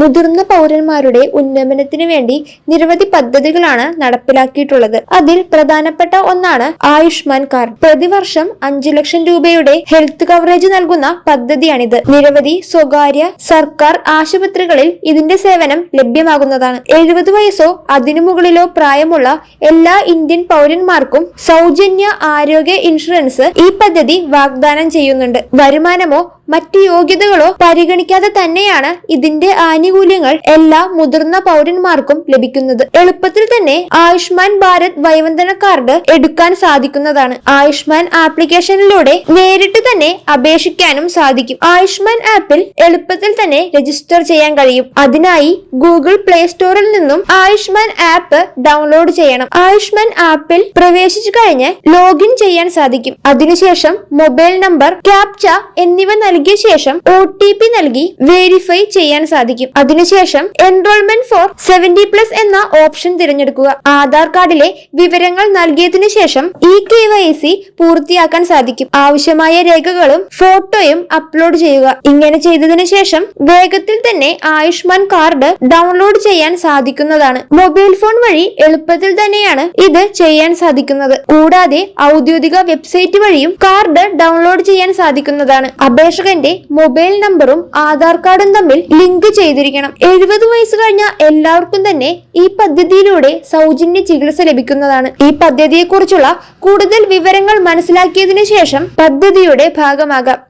മുതിർന്ന പൗരന്മാരുടെ ഉന്നമനത്തിന് വേണ്ടി നിരവധി പദ്ധതികളാണ് നടപ്പിലാക്കിയിട്ടുള്ളത്. അതിൽ പ്രധാനപ്പെട്ട ഒന്നാണ് ആയുഷ്മാൻ കാർഡ്. പ്രതിവർഷം അഞ്ചു ലക്ഷം രൂപയുടെ ഹെൽത്ത് കവറേജ് നൽകുന്ന പദ്ധതിയാണിത്. നിരവധി സ്വകാര്യ സർക്കാർ ആശുപത്രികളിൽ ഇതിന്റെ സേവനം ലഭ്യമാകുന്നതാണ്. എഴുപത് വയസ്സോ അതിനു മുകളിലോ പ്രായമുള്ള എല്ലാ ഇന്ത്യൻ പൗരന്മാർക്കും സൗജന്യ ആരോഗ്യ ഇൻഷുറൻസ് ഈ പദ്ധതി വാഗ്ദാനം ചെയ്യുന്നുണ്ട്. വരുമാനമോ മറ്റ് യോഗ്യതകളോ പരിഗണിക്കാതെ തന്നെയാണ് ഇതിന്റെ ആനുകൂല്യങ്ങൾ എല്ലാ മുതിർന്ന പൗരന്മാർക്കും ലഭിക്കുന്നത്. എളുപ്പത്തിൽ തന്നെ ആയുഷ്മാൻ ഭാരത് വൈവന്ദന കാർഡ് എടുക്കാൻ സാധിക്കുന്നതാണ്. ആയുഷ്മാൻ ആപ്ലിക്കേഷനിലൂടെ നേരിട്ട് തന്നെ അപേക്ഷിക്കാനും സാധിക്കും. ആയുഷ്മാൻ ആപ്പിൽ എളുപ്പത്തിൽ തന്നെ രജിസ്റ്റർ ചെയ്യാൻ കഴിയും. അതിനായി ഗൂഗിൾ പ്ലേ സ്റ്റോറിൽ നിന്നും ആയുഷ്മാൻ ആപ്പ് ഡൗൺലോഡ് ചെയ്യണം. ആയുഷ്മാൻ ആപ്പിൽ പ്രവേശിച്ചു കഴിഞ്ഞ് ലോഗിൻ ചെയ്യാൻ സാധിക്കും. അതിനുശേഷം മൊബൈൽ നമ്പർ ക്യാപ്ച എന്നിവ നൽകിയ ശേഷം ഒ ടി പി നൽകി വെരിഫൈ ചെയ്യാൻ സാധിക്കും. അതിനുശേഷം എൻറോൾമെന്റ് ഫോർ സെവന്റി പ്ലസ് എന്ന ഓപ്ഷൻ തിരഞ്ഞെടുക്കുക. ആധാർ കാർഡിലെ വിവരങ്ങൾ നൽകിയതിനു ശേഷം ഇ കെ വൈ സി പൂർത്തിയാക്കാൻ സാധിക്കും. ആവശ്യമായ രേഖകളും ഫോട്ടോയും അപ്ലോഡ് ചെയ്യുക. ഇങ്ങനെ ചെയ്തതിനു ശേഷം വേഗത്തിൽ തന്നെ ആയുഷ്മാൻ കാർഡ് ഡൗൺലോഡ് ചെയ്യാൻ സാധിക്കുന്നതാണ്. മൊബൈൽ ഫോൺ വഴി എളുപ്പത്തിൽ തന്നെയാണ് ഇത് ചെയ്യാൻ സാധിക്കുന്നത്. കൂടാതെ ഔദ്യോഗിക വെബ്സൈറ്റ് വഴിയും കാർഡ് ഡൗൺലോഡ് ചെയ്യാൻ സാധിക്കുന്നതാണ്. അപേക്ഷകന്റെ മൊബൈൽ നമ്പറും ആധാർ കാർഡും തമ്മിൽ ലിങ്ക് ചെയ്തിരിക്കണം. എഴുപത് വയസ്സ് കഴിഞ്ഞ എല്ലാവർക്കും തന്നെ ഈ പദ്ധതിയിലൂടെ സൗജന്യ ചികിത്സ ലഭിക്കുന്നതാണ്. ഈ പദ്ധതിയെക്കുറിച്ചുള്ള കൂടുതൽ വിവരങ്ങൾ മനസ്സിലാക്കിയതിനു ശേഷം പദ്ധതിയുടെ ഭാഗമാകാം.